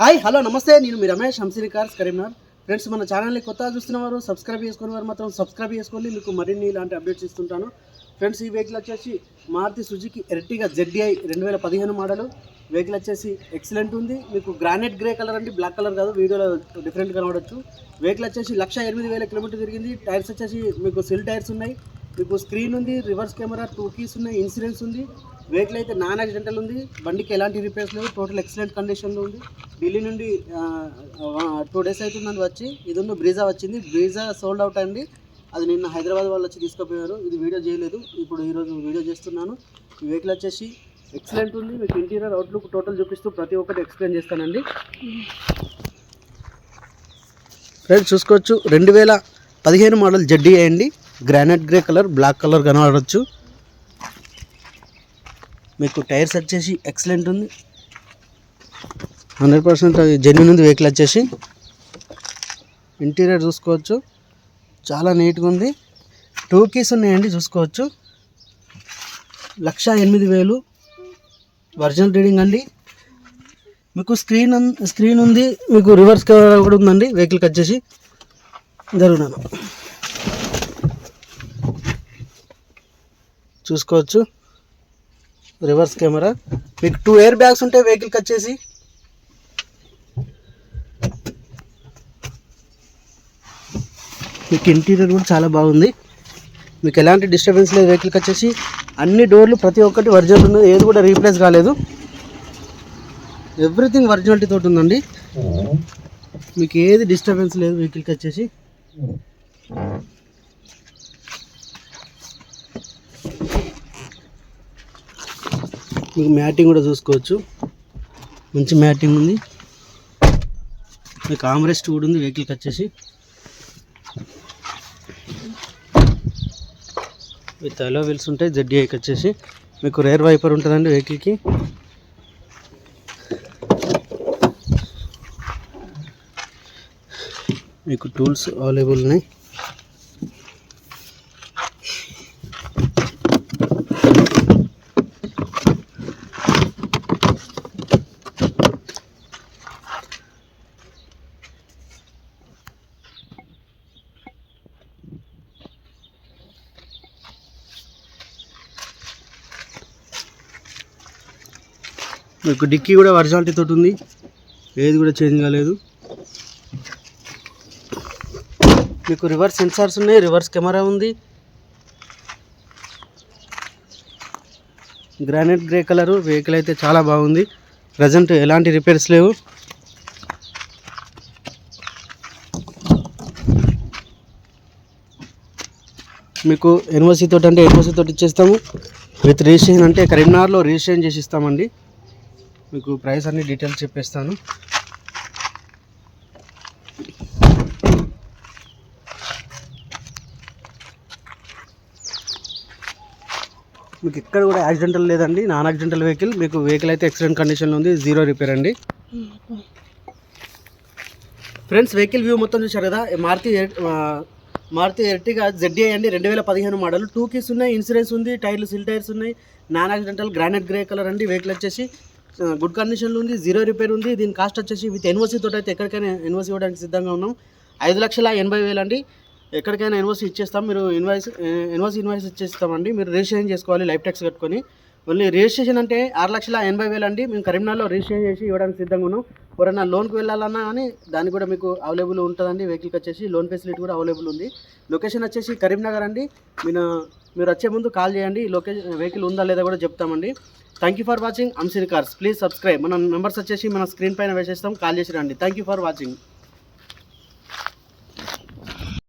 Hi hello namaste. నేను మీ Ramesh Hamsini cars Karimnagar friends మన ఛానల్ని కొత్తగా చూస్తున్న వారు సబ్స్క్రైబ్ చేసుకున్న వారు మాత్రం సబ్స్క్రైబ్ చేసుకోండి. మీకు మరిన్ని ఇలాంటి అప్డేట్స్ ఇస్తుంటాను. ఫ్రెండ్స్ ఈ వెహికల్ వచ్చేసి మారుతి సుజుకి ఎర్టిగా జెడ్డీఐ రెండు వేల పదిహేను మోడల్ వెహికల్ వచ్చేసి ఎక్సలెంట్ ఉంది. మీకు గ్రానైట్ గ్రే కలర్ అండి బ్లాక్ కలర్ కాదు. వీడియోలో డిఫరెంట్ కనబడచ్చు. వెహికల్ వచ్చేసి లక్ష ఎనిమిది వేల కిలోమీటర్ తిరిగింది. టైర్స్ వచ్చేసి మీకు సిల్ టైర్స్ ఉన్నాయి. మీకు స్క్రీన్ ఉంది రివర్స్ కెమెరా టూ కీస్ ఉన్నాయి ఇన్సూరెన్స్ ఉంది వెహికల్ అయితే నాన్ యాక్సిడెంటల్ ఉంది బండికి ఎలాంటి రిపేర్స్ లేవు టోటల్ ఎక్సలెంట్ కండిషన్లో ఉంది. ఢిల్లీ నుండి టూ డేస్ అవుతుందని వచ్చి ఇది ఉన్న బ్రీజా వచ్చింది. బ్రీజా సోల్డ్ అవుట్ అండి. అది నిన్న హైదరాబాద్ వాళ్ళు వచ్చి తీసుకుపోయారు. ఇది వీడియో చేయలేదు. ఇప్పుడు ఈరోజు వీడియో చేస్తున్నాను. ఈ వెహికల్ వచ్చేసి ఎక్సలెంట్ ఉంది. మీకు ఇంటీరియర్ అవుట్లుక్ టోటల్ చూపిస్తూ ప్రతి ఒక్కటి ఎక్స్ప్లెయిన్ చేస్తానండి. ఫ్రెండ్స్ చూసుకోవచ్చు. రెండు వేల పదిహేను మోడల్ జడ్డీ అండి. Granite grey colour black colour కనబడవచ్చు మీకు టైర్స్ వచ్చేసి ఎక్సలెంట్ ఉంది. హండ్రెడ్ పర్సెంట్ జెన్యున్ ఉంది వెహికల్ వచ్చేసి. ఇంటీరియర్ చూసుకోవచ్చు. చాలా నీట్గా ఉంది. టూ కీస్ ఉన్నాయండి చూసుకోవచ్చు. లక్ష ఎనిమిది వేలు. వర్జన్ రీడింగ్ అండి. మీకు స్క్రీన్ స్క్రీన్ ఉంది. మీకు రివర్స్ కెమెరా కూడా ఉందండి వెహికల్కి వచ్చేసి. జరుగునాను చూసుకోవచ్చు. రివర్స్ కెమెరా మీకు టూ ఎయిర్ బ్యాగ్స్ ఉంటాయి వెహికల్కి వచ్చేసి. మీకు ఇంటీరియర్ కూడా చాలా బాగుంది. మీకు ఎలాంటి డిస్టర్బెన్స్ లేదు వెహికల్కి వచ్చేసి. అన్ని డోర్లు ప్రతి ఒక్కటి ఒరిజినల్ ఉంది ఏది కూడా రీప్లేస్ కాలేదు. ఎవ్రీథింగ్ ఒరిజినాలిటీ తోటి ఉందండి. మీకు ఏది డిస్టర్బెన్స్ లేదు వెహికల్కి వచ్చేసి. మీకు మ్యాటింగ్ కూడా చూసుకోవచ్చు. మంచి మ్యాటింగ్ ఉంది. మీకు ఆమ్రెస్ట్ కూడా ఉంది వెహికల్కి వచ్చేసి. విత్ అలో వీల్స్ ఉంటాయి జెడ్డీఐకి వచ్చేసి. మీకు రేర్ వైపర్ ఉంటుందండి వెహికల్కి. మీకు టూల్స్ అవైలబుల్ ఉన్నాయి. మీకు డిక్కీ కూడా ఒరిజినాలిటీ తోటి ఉంది. ఏది కూడా చేంజ్ కాలేదు. మీకు రివర్స్ సెన్సార్స్ ఉన్నాయి రివర్స్ కెమెరా ఉంది. గ్రానైట్ గ్రే కలరు వెహికల్ అయితే చాలా బాగుంది. ప్రజెంట్ ఎలాంటి రిపేర్స్ లేవు. మీకు ఎన్ఓసీ తోటి అంటే ఎన్ఓసీ తోటి ఇచ్చేస్తాము. విత్ రిజిస్ట్రేషన్ అంటే కరీంనగర్లో రిజిస్ట్రేషన్ చేసి ఇస్తామండి. మీకు ప్రైస్ అన్ని డీటెయిల్స్ చెప్పేస్తాను. మీకు ఎక్కడ కూడా యాక్సిడెంటల్ లేదండి. నాన్ యాక్సిడెంటల్ వెహికల్ మీకు వెహికల్ అయితే ఎక్సిడెంట్ కండిషన్లో ఉంది. జీరో రిపేర్ అండి. ఫ్రెండ్స్ వెహికల్ వ్యూ మొత్తం చూశారు కదా? మారుతి ఎర్- మారుతి ఎర్టిగా జెడ్ఏ అండి. రెండు వేల పదిహేను మోడల్ టూ కీస్ ఉన్నాయి. ఇన్సూరెన్స్ ఉంది. టైర్లు సిల్ టైర్స్ ఉన్నాయి. Non accidental granite grey colour అండి. వెహికల్ వచ్చేసి గుడ్ కండిషన్లో ఉంది జీరో రిపేర్ ఉంది. దీని కాస్ట్ వచ్చేసి విత్ ఎన్ఓసీ తోటి అయితే ఎక్కడికైనా ఎన్ఓసీ ఇవ్వడానికి సిద్ధంగా ఉన్నాం. ఐదు లక్షల ఎనభై వేలు అండి. ఎక్కడికైనా ఎన్ఓసీ ఇచ్చేస్తాం. మీరు ఇన్వాయిస్ ఎన్ఓసీ ఇన్వాయిస్ ఇచ్చేస్తామండి. మీరు రిజిస్ట్రేషన్ చేసుకోవాలి లైఫ్ ట్యాక్స్ కట్టుకొని. ఓన్లీ రిజిస్ట్రేషన్ అంటే ఆరు లక్షల ఎనభై వేలు అండి. మేము కరీంనగర్లో రిజిస్ట్రేషన్ చేసి ఇవ్వడానికి సిద్ధంగా ఉన్నాం. ఎవరైనా లోన్కి వెళ్ళాలన్నా కానీ దానికి కూడా మీకు అవైలబుల్ ఉంటుందండి. వెహికల్కి వచ్చేసి లోన్ ఫెసిలిటీ కూడా అవైలబుల్ ఉంది. లొకేషన్ వచ్చేసి కరీంనగర్ అండి. మీరు మీరు వచ్చే ముందు కాల్ చేయండి. లొకేషన్ వెహికల్ ఉందా లేదా కూడా చెప్తామండి. Thank you for watching Amsiri cars please subscribe మన నెంబర్స్ వచ్చేసి మన స్క్రీన్ పైన వేసేస్తాం. కాల్ చేసి రండి. Thank you for watching